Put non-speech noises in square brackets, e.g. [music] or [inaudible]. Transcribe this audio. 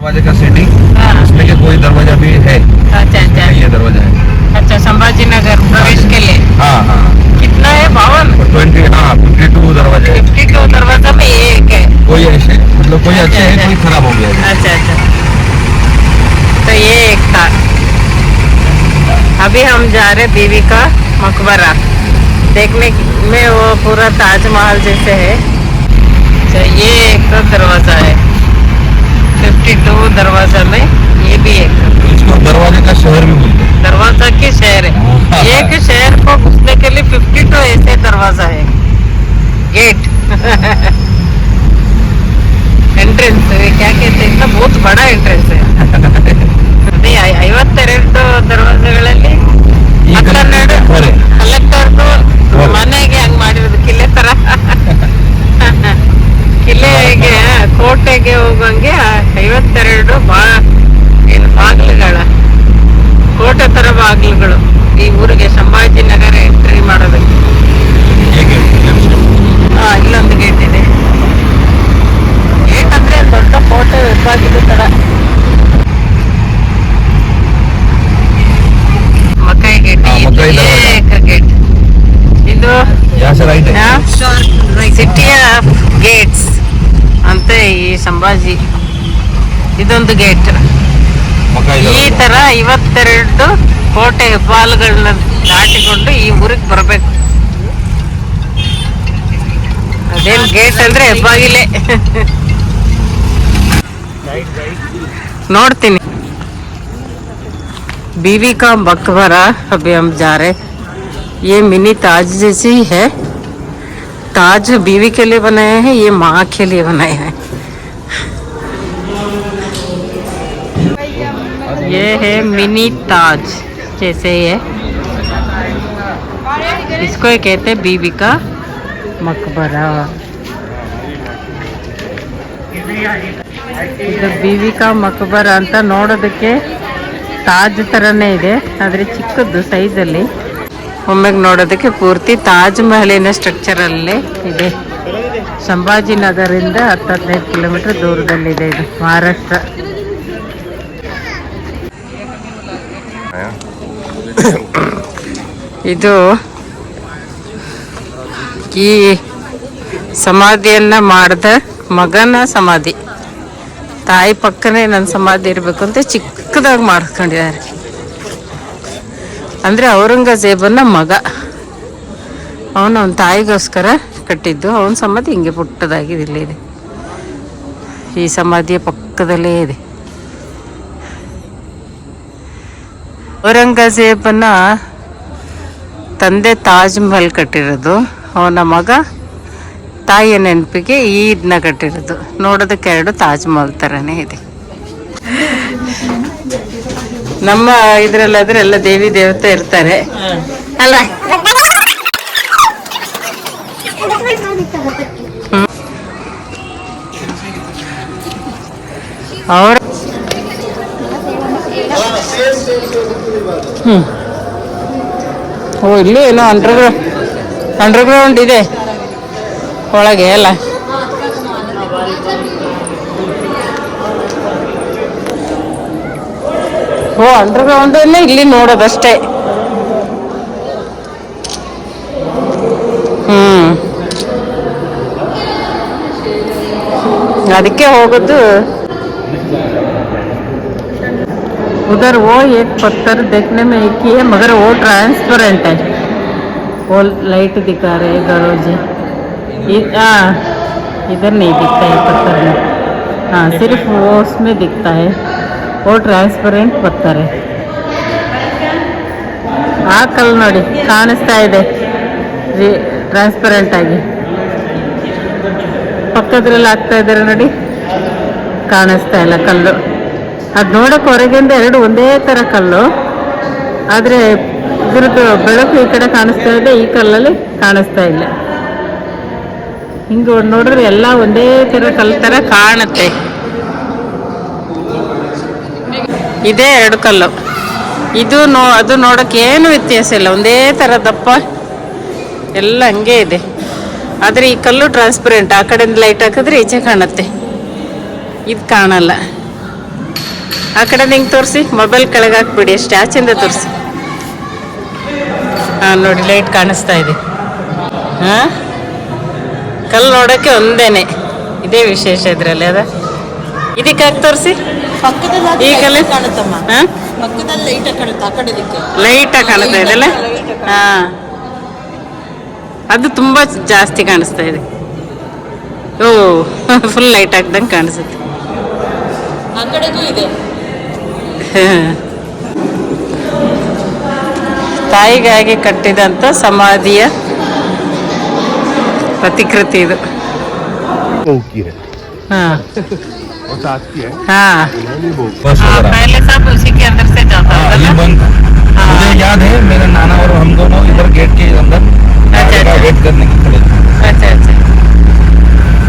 दरवाजे का सेटिंग हाँ, इसमें के कोई दरवाज़ा भी है। अच्छा अच्छा ये दरवाज़ा है अच्छा। संभाजी नगर प्रवेश के लिए? हाँ हाँ। कितना है? बावन? ट्वेंटी हाँ फिफ्टी टू दरवाजे। है फिफ्टी टू दरवाज़ा में एक है। कोई ऐसे मतलब कोई अच्छा, है अच्छा। कोई खराब हो गया। अच्छा अच्छा। तो ये एक था। अभी हम जा रहे बीवी का मकबरा। देखने में वो पूरा ताजमहल जैसे है। तो ये एक तो दरवाज़ा है। 52 दरवाजा में ये भी एक इसको दरवाजे का शहर भी बोलते हैं दरवाजा के शहर है एक शहर को घुसने के लिए 52 ऐसे दरवाजा है गेट [laughs] ಎಂಟ್ರೆನ್ಸ್ क्या कहते हैं इतना बहुत बड़ा एंट्रेंस है ಅದೇ ಐ- ಐವತ್ತೆರಡು ದರ್ವಾಜಗಳಲ್ಲಿ ಈ ಹತ್ತೆರಡು ಹೊರೆ. ಕಲೆಕ್ಟರ್ದು ಹೊರೆ. ಮನೆಗೆ ಹಂಗ್ ಮಾಡಿರೋದು ಕಿಲೆ ತರ ಕಿಲೆಗೆ ಕೋಟೆಗೆ ಹೋಗಂಗೆ ಐವತ್ತೆರಡು ಬಾ ಬಾಗಿಲುಗಳ. ಕೋಟೆ ತರ ಬಾಗಿಲುಗಳು. ಈ ಊರಿಗೆ ಸಂಭಾಜಿ ನಗರ ಎಂಟ್ರಿ ಮಾಡೋದಕ್ಕೆ ಹಾ ಇಲ್ಲೊಂದು ಗೇಟ್ ಇದೆ. ಏಕಂದ್ರೆ ದೊಡ್ಡ ಕೋಟೆ ಹೆಬ್ಬಾಗಿಲು ತರ. ಮಕೈ ಗೇಟ್ ಗೇಟ್ ಇದು ಸಿಟಿಯ ಗೇಟ್ಸ್ ಅಂತ ಈ ಸಂಭಾಜಿ ಇದೊಂದು ಗೇಟ್ मकाई ಈ दरवाजा ತರ ಐವತ್ತೆರಡು ಕೋಟೆ ಹೆಬ್ಬಾಲುಗಳನ್ನ ದಾಟಿಕೊಂಡು ಈ ಊರಿಗೆ ಬರಬೇಕು ಅದೇನ್ ಗೇಟ್ ಅಂದ್ರೆ ಹೆಬ್ಬಾಗಿಲೇ ನೋಡ್ತೀನಿ बीवी का मकबरा अभी हम जा रहे ये मिनी ताज जैसी ही है ताज बीवी के लिए बनाया है ये माँ के लिए बनाया है ये है मिनी ताज जैसे ये इसको ही कहते हैं बीवी का मकबरा ಇದು ಬೀವಿ ಕಾ ಮಕಬರ ಅಂತ ನೋಡೋದಕ್ಕೆ ತಾಜ್ ಥರನೇ ಇದೆ ಆದರೆ ಚಿಕ್ಕದ್ದು ಸೈಜಲ್ಲಿ ಒಮ್ಮೆಗೆ ನೋಡೋದಕ್ಕೆ ಪೂರ್ತಿ ತಾಜ್ ಮಹಲಿನ ಸ್ಟ್ರಕ್ಚರಲ್ಲೇ ಇದೆ. ಸಂಭಾಜಿನಗರಿಂದ ಹತ್ತು ಹದಿನೈದು ಕಿಲೋಮೀಟರ್ ದೂರದಲ್ಲಿದೆ ಇದು, ಮಹಾರಾಷ್ಟ್ರ. ಇದು ಈ ಸಮಾಧಿಯನ್ನ ಮಾಡಿದ ಮಗನ ಸಮಾಧಿ. ತಾಯಿ ಪಕ್ಕನೇ ನನ್ನ ಸಮಾಧಿ ಇರಬೇಕು ಅಂತ ಚಿಕ್ಕದಾಗಿ ಮಾಡ್ಕೊಂಡಿದ್ದಾರೆ. ಅಂದರೆ ಔರಂಗಜೇಬನ ಮಗ. ಅವನು ಅವನ ತಾಯಿಗೋಸ್ಕರ ಕಟ್ಟಿದ್ದು. ಅವನ ಸಮಾಧಿ ಹಿಂಗೆ ಪುಟ್ಟದಾಗಿದೆ ಇಲ್ಲಿದೆ ಈ ಸಮಾಧಿಯ ಪಕ್ಕದಲ್ಲೇ ಇದೆ. ಔರಂಗಜೇಬನ ತಂದೆ ತಾಜ್ ಮಹಲ್ ಕಟ್ಟಿರೋದು. ಅವನ ಮಗ ತಾಯಿಯ ನೆನಪಿಗೆ ಈ ಇದನ್ನ ಕಟ್ಟಿರೋದು. ನೋಡೋದಕ್ಕೆ ಎರಡು ತಾಜ್ ಮಹಲ್ ಥರನೇ ಇದೆ. ನಮ್ಮ ಇದ್ರಲ್ಲಾದ್ರೆ ಎಲ್ಲ ದೇವಿ ದೇವತೆ ಇರ್ತಾರೆ. ಅಲ್ಲ ಅವ್ರ ಹ್ಮ್. ಓ, ಇಲ್ಲಿ ಏನೋ ಅಂಡರ್ಗ್ರೌಂಡ್ ಅಂಡರ್ಗ್ರೌಂಡ್ ಇದೆ. ಒಳಗೆ, ಅಲ್ಲ? ಓ ಅಂಡರ್ಗ್ರೌಂಡ್ ಇಲ್ಲಿ ನೋಡೋದಷ್ಟೇ ಹ್ಮ್ ಅದಕ್ಕೆ ಹೋಗೋದು उधर वो एक पत्थर देखने में एक ही है मगर वो ट्रांसपेरेंट है वो लाइट दिखा रहे हैं गरोजी इ- हाँ इधर नहीं दिखता है पत्थर में हाँ सिर्फ वो उसमें दिखता है ಓ ಟ್ರಾನ್ಸ್ಪರೆಂಟ್ ಬರ್ತಾರೆ. ಆ ಕಲ್ಲು ನೋಡಿ, ಕಾಣಿಸ್ತಾ ಇದೆ. ಟ್ರಾನ್ಸ್ಪರೆಂಟ್ ಆಗಿ. ಪಕ್ಕದ್ರಲ್ಲಿ ಆಗ್ತಾ ಇದ್ದಾರೆ ನೋಡಿ. ಕಾಣಿಸ್ತಾ ಇಲ್ಲ ಕಲ್ಲು. ಅದು ನೋಡೋಕೆ ಹೊರಗಿಂದ ಎರಡು ಒಂದೇ ಥರ ಕಲ್ಲು. ಆದರೆ ಇದ್ರದ್ದು ಬೆಳಕು ಈ ಕಡೆ ಕಾಣಿಸ್ತಾ ಇದೆ, ಈ ಕಲ್ಲಲ್ಲಿ ಕಾಣಿಸ್ತಾ ಇಲ್ಲ. ಹಿಂಗೆ ನೋಡಿದ್ರೆ ಎಲ್ಲ ಒಂದೇ ಥರ ಕಲ್ಲು ಥರ ಕಾಣುತ್ತೆ. ಇದೇ ಎರಡು ಕಲ್ಲು. ಇದು ನೋ, ಅದು ನೋಡೋಕೆ ಏನು ವ್ಯತ್ಯಾಸ ಇಲ್ಲ. ಒಂದೇ ಥರ ದಪ್ಪ. ಎಲ್ಲ ಹಂಗೆ ಇದೆ. ಆದರೆ ಈ ಕಲ್ಲು ಟ್ರಾನ್ಸ್ಪರೆಂಟ್ ಆ ಕಡೆಯಿಂದ ಲೈಟ್ ಹಾಕಿದ್ರೆ ಈಚೆ ಕಾಣುತ್ತೆ. ಇದು ಕಾಣಲ್ಲ. ಆ ಕಡೆ ಹಿಂಗೆ ತೋರಿಸಿ? ಮೊಬೈಲ್ ಕೆಳಗೆ ಹಾಕ್ಬಿಡಿ. ಸ್ಟ್ಯಾಚಿಂದ ತೋರಿಸಿ. ಹಾಂ ನೋಡಿ ಲೈಟ್ ಕಾಣಿಸ್ತಾ ಇದೆ. ಹಾಂ? ಕಲ್ಲು ನೋಡೋಕ್ಕೆ ಒಂದೇನೆ. ಇದೇ ವಿಶೇಷ ಇದರಲ್ಲಿ ಅದ. ಇದಕ್ಕೆ ಹಾಕಿ ತೋರಿಸಿ? ಪಕ್ಕದಲ್ಲಿ ಈ ಕಾಣುತ್ತಮ್ಮ. ಹಾಂ ಪಕ್ಕದಲ್ಲಿ ಲೈಟ್ ಕಾಣುತ್ತೆ ಆ ಕಡೆ ದಿಕ್ಕೆ ಲೈಟಾಗಿ ಕಾಣ್ತಾ ಇದೆಲ್ಲ ಹಾಂ. ಅದು ತುಂಬಾ ಜಾಸ್ತಿ ಕಾಣಿಸ್ತಾ ಇದೆ. ಓ ಫುಲ್ ಲೈಟ್ ಹಾಕ್ದಂಗೆ ಕಾಣಿಸುತ್ತೆ. ಆ ಕಡೆಗೂ ಇದೆ. ತಾಯಿಗಾಗಿ ಕಟ್ಟಿದಂಥ ಸಮಾಧಿಯ ಪ್ರತಿಕೃತಿ ಇದು. की है हाँ और साथ की है। हाँ। बस वगैरह पहले सब उसी के अंदर से जाता हाँ, था ये ना? बंद था। मुझे याद है मेरे नाना और हम दोनों इधर गेट के अंदर अच्छा, अच्छा। वेट करने के खड़े अच्छा अच्छा।